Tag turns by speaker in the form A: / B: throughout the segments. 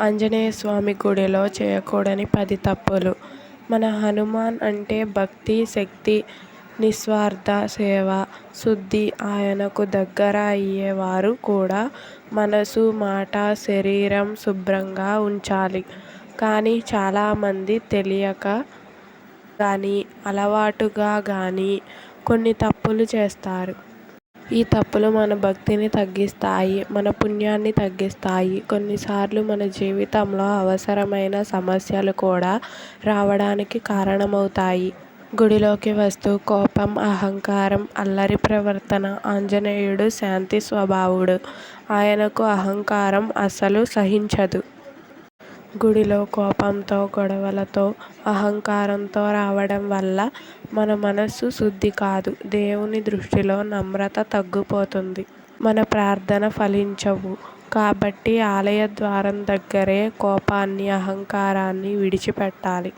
A: ఆంజనేయ స్వామి గుడిలో చేయకూడని పది తప్పులు. మన హనుమాన్ అంటే భక్తి శక్తి నిస్వార్థ సేవ శుద్ధి ఆయనకు దగ్గర అయ్యేవారు కూడా మనసు మాట శరీరం శుభ్రంగా ఉంచాలి. కానీ చాలామంది తెలియక కానీ అలవాటుగా కానీ కొన్ని తప్పులు చేస్తారు. ఈ తప్పులు మన భక్తిని తగ్గిస్తాయి మన పుణ్యాన్ని తగ్గిస్తాయి. కొన్నిసార్లు మన జీవితంలో అవసరమైన సమస్యలు కూడా రావడానికి కారణమవుతాయి. గుడిలోకి వస్తూ కోపం అహంకారం అల్లరి ప్రవర్తన ఆంజనేయుడు శాంతి స్వభావుడు. ఆయనకు అహంకారం అసలు సహించదు. గుడిలో కోపంతో గొడవలతో అహంకారంతో రావడం వల్ల మన మనస్సు శుద్ధి కాదు. దేవుని దృష్టిలో నమ్రత తగ్గిపోతుంది. మన ప్రార్థన ఫలించవు. కాబట్టి ఆలయ ద్వారం దగ్గరే కోపాన్ని అహంకారాన్ని విడిచిపెట్టాలి.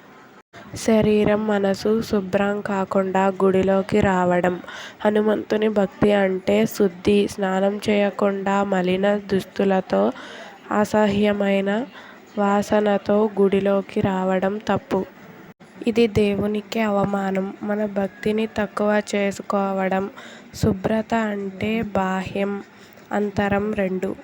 A: శరీరం మనసు శుభ్రం కాకుండా గుడిలోకి రావడం. హనుమంతుని భక్తి అంటే శుద్ధి. స్నానం చేయకుండా మలిన దుస్తులతో అసహ్యమైన వాసనతో గుడిలోకి రావడం తప్పు. ఇది దేవునికి అవమానం. మన భక్తిని తక్కువ చేసుకోవడం శుభ్రత అంటే బాహ్యం అంతరం రెండు.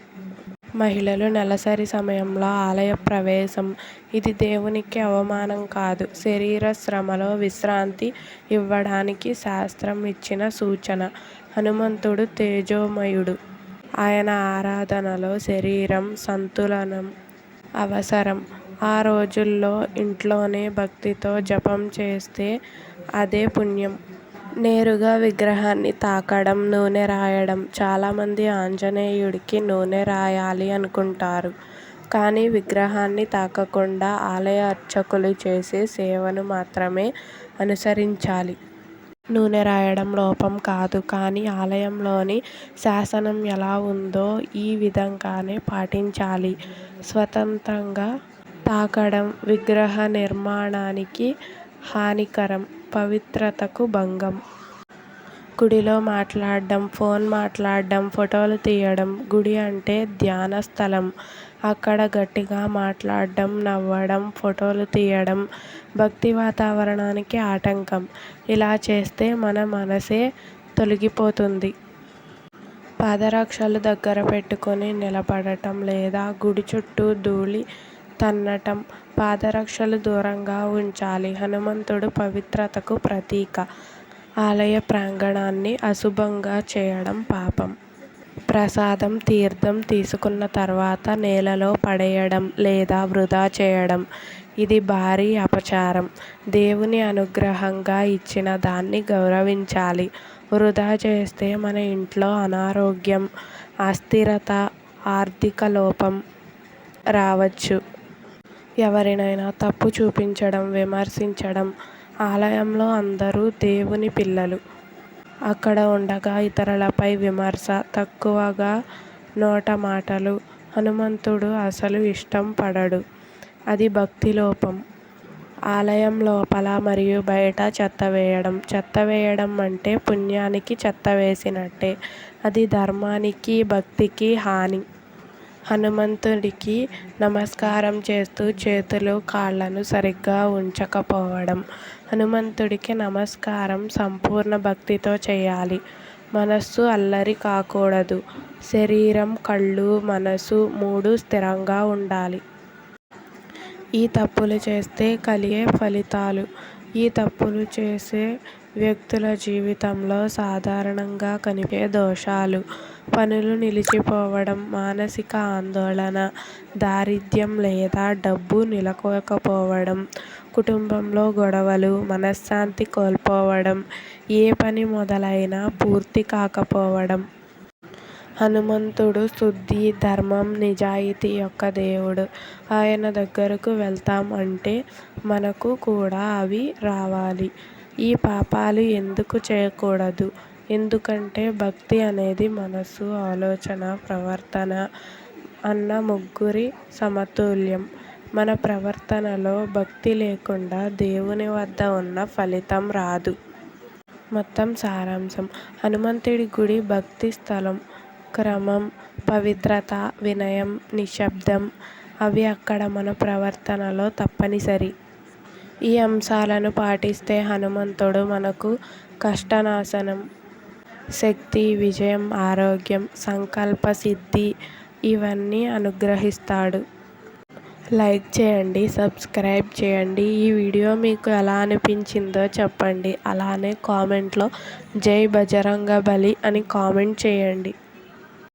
A: మహిళలు నెలసరి సమయంలో ఆలయ ప్రవేశం. ఇది దేవునికి అవమానం కాదు. శరీర శ్రమలో విశ్రాంతి ఇవ్వడానికి శాస్త్రం ఇచ్చిన సూచన. హనుమంతుడు తేజోమయుడు. ఆయన ఆరాధనలో శరీరం సంతులనం అవసరం. ఆ రోజుల్లో ఇంట్లోనే భక్తితో జపం చేస్తే అదే పుణ్యం. నేరుగా విగ్రహాన్ని తాకడం నూనె రాయడం. చాలామంది ఆంజనేయుడికి నూనె రాయాలి అనుకుంటారు. కానీ విగ్రహాన్ని తాకకుండా ఆలయ అర్చకులు చేసే సేవను మాత్రమే అనుసరించాలి. నూనె రాయడం లోపం కాదు. కానీ ఆలయంలోని శాసనం ఎలా ఉందో ఈ విధంగానే పాటించాలి. స్వతంత్రంగా తాకడం విగ్రహ నిర్మాణానికి హానికరం పవిత్రతకు భంగం. గుడిలో మాట్లాడడం ఫోన్ మాట్లాడడం ఫోటోలు తీయడం గుడి అంటే ధ్యాన స్థలం. అక్కడ గట్టిగా మాట్లాడడం నవ్వడం ఫోటోలు తీయడం భక్తి వాతావరణానికి ఆటంకం. ఇలా చేస్తే మన మనసే తొలగిపోతుంది. పాదరక్షలు దగ్గర పెట్టుకొని నిలబడటం లేదా గుడి చుట్టూ ధూళి తన్నటం పాదరక్షలు దూరంగా ఉంచాలి. హనుమంతుడు పవిత్రతకు ప్రతీక. ఆలయ ప్రాంగణాన్ని అశుభంగా చేయడం పాపం. ప్రసాదం తీర్థం తీసుకున్న తర్వాత నేలలో పడేయడం లేదా వృధా చేయడం. ఇది భారీ అపచారం. దేవుని అనుగ్రహంగా ఇచ్చిన దాన్ని గౌరవించాలి. వృధా చేస్తే మన ఇంట్లో అనారోగ్యం అస్థిరత ఆర్థిక లోపం రావచ్చు. ఎవరినైనా తప్పు చూపించడం విమర్శించడం ఆలయంలో అందరూ దేవుని పిల్లలు. అక్కడ ఉండగా ఇతరులపై విమర్శ తక్కువగా నోట మాటలు. హనుమంతుడు అసలు ఇష్టం పడడు. అది భక్తి లోపం. ఆలయం లోపల మరియు బయట చెత్త వేయడం. చెత్త వేయడం అంటే పుణ్యానికి చెత్త వేసినట్టే. అది ధర్మానికి భక్తికి హాని. హనుమంతుడికి నమస్కారం చేస్తూ చేతులు కాళ్ళను సరిగ్గా ఉంచకపోవడం. హనుమంతుడికి నమస్కారం సంపూర్ణ భక్తితో చేయాలి. మనస్సు అల్లరి కాకూడదు. శరీరం కళ్ళు మనసు మూడు స్థిరంగా ఉండాలి. ఈ తప్పులు చేస్తే కలిగే ఫలితాలు. ఈ తప్పులు చేసే వ్యక్తుల జీవితంలో సాధారణంగా కనిపే దోషాలు. పనులు నిలిచిపోవడం మానసిక ఆందోళన దారిద్ర్యం లేదా డబ్బు నిలవకపోవడం కుటుంబంలో గొడవలు మనశ్శాంతి కోల్పోవడం ఏ పని మొదలైనా పూర్తి కాకపోవడం. హనుమంతుడు శుద్ధి ధర్మం నిజాయితీ యొక్క దేవుడు. ఆయన దగ్గరకు వెళ్తాం అంటే మనకు కూడా అవి రావాలి. ఈ పాపాలు ఎందుకు చేయకూడదు? ఎందుకంటే భక్తి అనేది మనసు ఆలోచన ప్రవర్తన అన్న ముగ్గురి సమతుల్యం. మన ప్రవర్తనలో భక్తి లేకుండా దేవుని వద్ద ఉన్న ఫలితం రాదు. మొత్తం సారాంశం. హనుమంతుడి గుడి భక్తి స్థలం. క్రమం పవిత్రత వినయం నిశ్శబ్దం. అవి అక్కడ మన ప్రవర్తనలో తప్పనిసరి. ఈ అంశాలను పాటిస్తే హనుమంతుడు మనకు కష్టనాశనం, శక్తి, విజయం, ఆరోగ్యం, సంకల్ప సిద్ధి ఇవన్నీ అనుగ్రహిస్తాడు. లైక్ చేయండి. సబ్స్క్రైబ్ చేయండి. ఈ వీడియో మీకు ఎలా అనిపించిందో చెప్పండి. అలానే కామెంట్లో జై బజరంగ బలి అని కామెంట్ చేయండి.